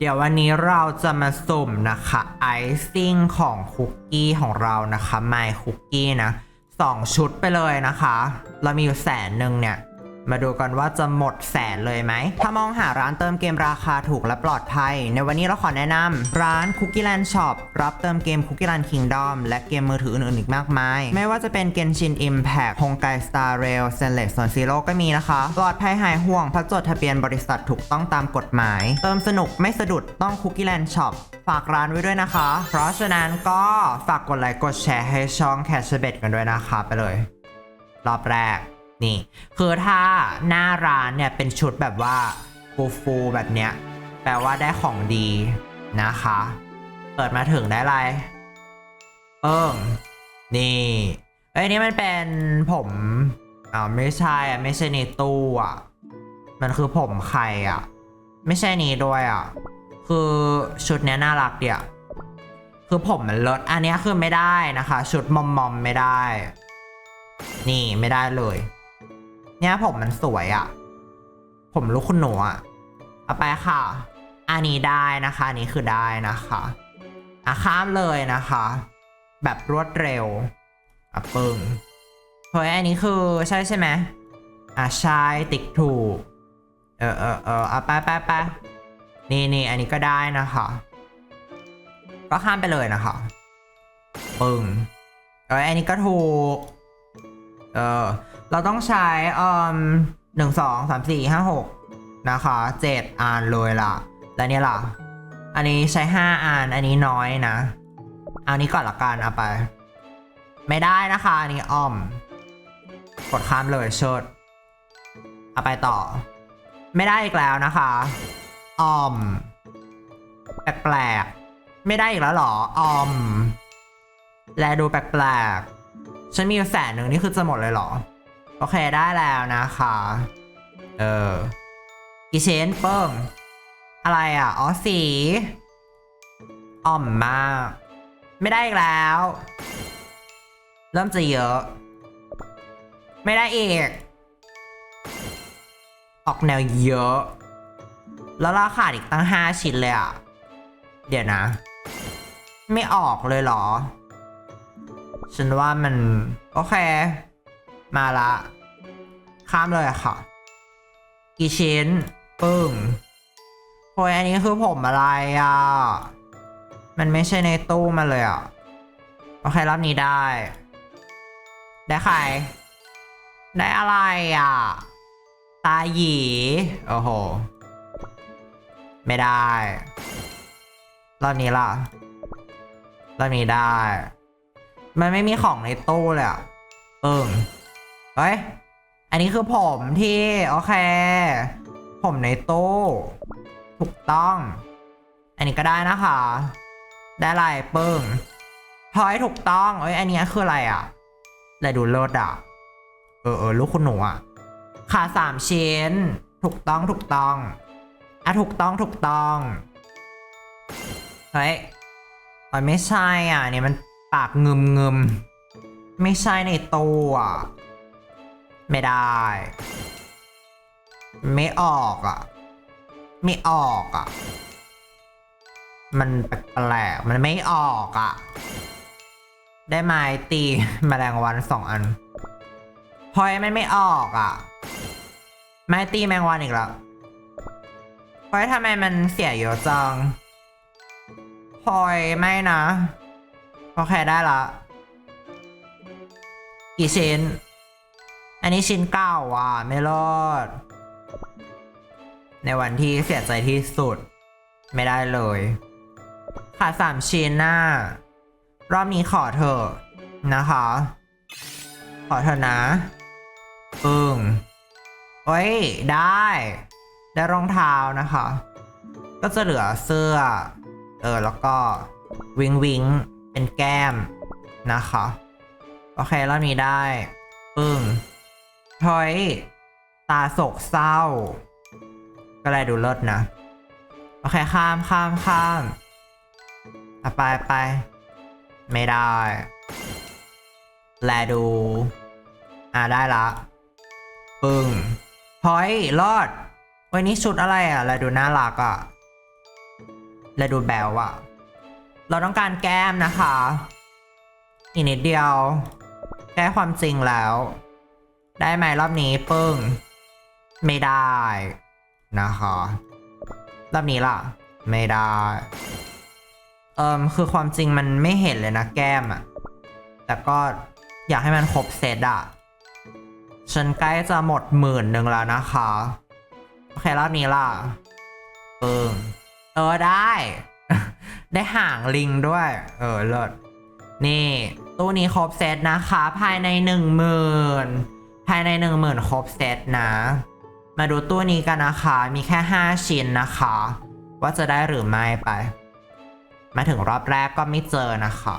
เดี๋ยววันนี้เราจะมาสุ่มนะคะไอซิ่งของคุกกี้ของเรานะคะไมคุกกี้นะสองชุดไปเลยนะคะ เรามีอยู่แสนหนึ่งเนี่ย มาดูกันว่าจะหมดแสนเลยไหม ถ้ามองหาร้านเติมเกมราคาถูกและปลอดภัย ในวันนี้เราขอแนะนำร้าน Cookie Land Shop รับเติมเกม Cookie Land Kingdom และเกมมือถืออื่นๆอีกมากมาย ไม่ว่าจะเป็น Genshin Impact ฮงไก Star Rail s t a n l e s s Zone Zero ก็มีนะคะ ปลอดภัยหายห่วงเพราะจดทะเบียนบริษัทถูกต้องตามกฎหมาย เติมสนุกไม่สะดุดต้อง Cookie Land Shop ฝากร้านไว้ด้วยนะคะ เพราะฉะนั้นก็ฝากกดไลค์กดแชร์ให้ช่อง Cash b e t กันด้วยนะคะไปเลย รอบแรก นี่ คือถ้าหน้าร้านเนี่ยเป็นชุดแบบว่าฟูฟูแบบเนี้ย แปลว่าได้ของดีนะคะ เปิดมาถึงได้ไรเอิ่มนี่เอ้ยนี่มันเป็นผมอ่าไม่ใช่อะไม่ใช่ในตู้อะ มันคือผมใครอะ ไม่ใช่นี้ด้วยอะ คือชุดเนี้ยน่ารักเดียวคือผมมันลดอันนี้คือไม่ได้นะคะ ชุดมอมมอมไม่ได้ นี่ไม่ได้เลย เนี่ยผมมันสวยอะ่ะ ผมลูกคุณหนูอะ่ะเอาไปค่ะ อันนี้ได้นะคะ อันนี้คือได้นะคะอะข้ามเลยนะคะ แบบรวดเร็วอะปึ้งเฮ้ยอันนี้คือใช่ใช่ไหมอะใช่ติ๊กถูก เออเออเออเอาไปไปไปนี่นี่อันนี้ก็ได้นะคะ ก็ข้ามไปเลยนะคะ ปึ้งเอออันนี้ก็ถูก เออเราต้องใช้เอ่มหนึ่งสองสามสี่ห้าหกนะคะเจ็ดอันเลยล่ะ แล้วเนี่ยล่ะ อันนี้ใช้ห้าอันอันนี้น้อยนะ เอานี้ก่อนละกันเอาไป ไม่ได้นะคะ อันนี้อ้อม กดข้ามเลยเชิดเอาไปต่อ ไม่ได้อีกแล้วนะคะอ้อม แปลกๆไม่ได้อีกแล้วเหรออ้อม และดูแปลกๆ ฉันมีอยู่แสนหนึ่งนี่คือจะหมดเลยเหรอ โอเคได้แล้วนะคะ เออกี่ชิ้นเปิ้งอะไรอะ อ๋อสี อ่อมมาก ไม่ได้อีกแล้ว เริ่มจะเยอะ ไม่ได้อีก ออกแนวเยอะ แล้วราคาดอีกตั้งห้าชิ้นเลยอะ เดี๋ยวนะ ไม่ออกเลยเหรอ ฉันว่ามัน โอเค มาละ ข้ามเลยอะค่ะ กี่ชิ้น ปึ้งโอ้ยอันนี้คือผมอะไรอะ มันไม่ใช่ในตู้มาเลยอะ โอเค รอบนี้ได้ ได้ใคร ได้อะไรอะ ตาหยี โอ้โห ไม่ได้ รอบนี้ล่ะ รอบนี้ได้ มันไม่มีของในตู้เลยอะเอิงเฮ้ย อันนี้คือผมที่ โอเค ผมในตู้ ถูกต้อง อันนี้ก็ได้นะคะ ได้อะไรปึ้งพอยถูกต้องเอ้ย อันนี้คืออะไรอะแต่ดูเลิศอะ เออเออลูกคุณหนูอะ ขาสามชิ้น ถูกต้องถูกต้อง อะถูกต้องถูกต้อง เฮ้ยมันไม่ใช่อะอันนี่มัน ปากเงึมงึมไม่ใช่ในตู้อะไม่ได้ ไม่ออกอะ ไม่ออกอะ มันแปลกๆมันไม่ออกอะ ได้ไม้ตีแมลงวันสองอันพอยมันไม่ออกอะ ไม้ตีแมงวันอีกแล้วพอยทำไมมันเสียเยอะจังพอยไม่นะ โอเคได้ละ กี่ชิ้น อันนี้ชิ้นเก้าว่ะ ไม่รอด ในวันที่เสียใจที่สุด ไม่ได้เลยขาดสามชิ้นน่ะรอบนี้ขอเถอะนะคะ ขอเถอะนะปึ้งเฮ้ย ได้ ได้รองเท้านะคะ ก็จะเหลือเสื้อ เออ แล้วก็วิงวิง เป็นแก้มนะคะ โอเครอบนี้ได้ ปึ้งทอยตาโศกเศร้า ก็เลยดูเลิศนะ โอเค ข้ามข้ามข้ามอะไปไป ไม่ได้ แลดู อะได้ละ ปึ้งพอยรอด วันนี้ชุดอะไรอะแลดูน่ารักอะแลดูแบวอะ เราต้องการแก้มนะคะ อีกนิดเดียว แก้ความจริงแล้ว ได้ไหมรอบนี้ปึ้ง ไม่ได้นะคะ รอบนี้ล่ะ ไม่ได้ เอิมคือความจริงมันไม่เห็นเลยนะแก้มอะแต่ก็อยากให้มันครบเซตอะฉันใกล้จะหมดหมื่นหนึ่งแล้วนะคะ โอเครอบนี้ล่ะปึ้งเออได้ ได้ห่างลิงด้วย เออเลิศนี่ ตู้นี้ครบเซตนะคะ ภายในหนึ่งหมื่นภายในหนึ่งหมื่นครบเซตนะ มาดูตู้นี้กันนะคะ มีแค่5ชิ้นนะคะ ว่าจะได้หรือไม่ไป มาถึงรอบแรกก็ไม่เจอนะคะ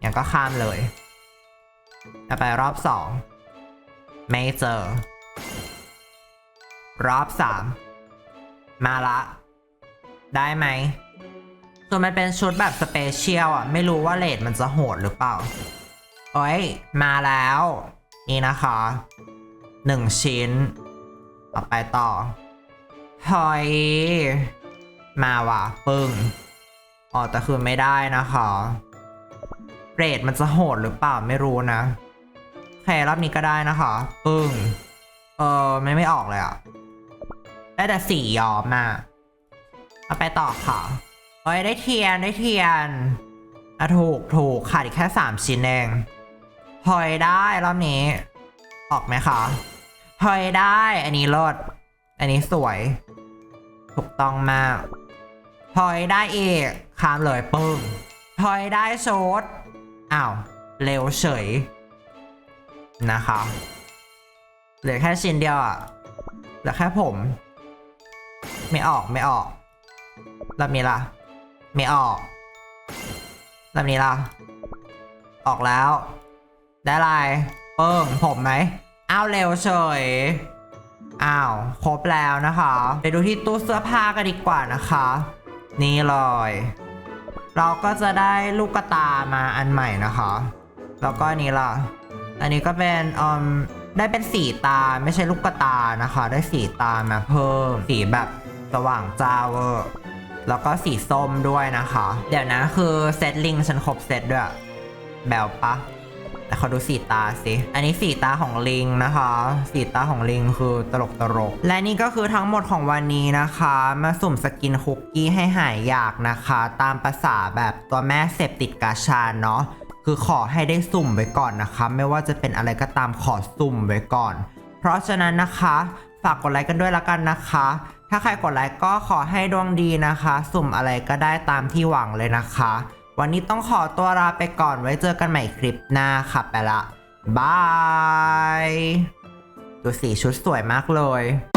อย่างก็ข้ามเลยต่อไปรอบสองไม่เจอ รอบสามมาละ ได้ไหม คือมันเป็นชุดแบบสเปเชียลอะ ไม่รู้ว่าเลทมันจะโหดหรือเปล่า โอ้ย มาแล้ว นี่นะคะหนึ่งชิ้นต่อไปต่อเฮ้ยมาว่ะ ปึ้งอ๋อแต่คือไม่ได้นะคะเรทมันจะโหดหรือเปล่าไม่รู้นะโอเครอบนี้ก็ได้นะคะ ปึ้ง เออไม่ไม่ออกเลยอะได้แต่สียอมมาเอาไปต่อค่ะ เอ้ยได้เทียนได้เทียนอะถูกถูกขาดอีกแค่สามชิ้นเองพอยได้รอบนี้ ออกไหมคะพอยได้ อันนี้รดอันนี้สวย ถูกต้องมากพอยได้อีกข้ามเลยปึ้งพอยได้โชดอ้าวเร็วเฉยนะคะเหลือแค่ชิ้นเดียวอะเหลือแค่ผม ไม่ออกไม่ออกรอบนี้ล่ะ ไม่ออกรอบนี้ล่ะออกแล้ว ได้ไรเปิ้งผมไหมอ้าวเร็วเฉยอ้าวครบแล้วนะคะไปดูที่ตู้เสื้อผ้ากันดีกว่านะคะ นี่เลยเราก็จะได้ลูกกระตามาอันใหม่นะคะ แล้วก็อันนี้ล่ะ อันนี้ก็เป็นอืมได้เป็นสีตาไม่ใช่ลูกกระตานะคะ ได้สีตามาเพิ่มสีแบบสว่างจ้าเวอร์ แล้วก็สีส้มด้วยนะคะ เดี๋ยวนะคือเซตลิงฉันครบเซตด้วย แบวปะแต่เขาดูสีตาสิ อันนี้สีตาของลิงนะคะ สีตาของลิงคือตลกตลก และนี่ก็คือทั้งหมดของวันนี้นะคะ มาสุ่มสกินคุกกี้ให้หายอยากนะคะ ตามภาษาแบบตัวแม่เสพติดกาชาเนาะ คือขอให้ได้สุ่มไว้ก่อนนะคะ ไม่ว่าจะเป็นอะไรก็ตามขอสุ่มไว้ก่อน เพราะฉะนั้นนะคะ ฝากกดไลค์กันด้วยละกันนะคะ ถ้าใครกดไลค์ก็ขอให้ดวงดีนะคะ สุ่มอะไรก็ได้ตามที่หวังเลยนะคะ วันนี้ต้องขอตัวลาไปก่อนไว้เจอกันใหม่คลิปหน้าค่ะไปละบาย ดูสีชุดสวยมากเลย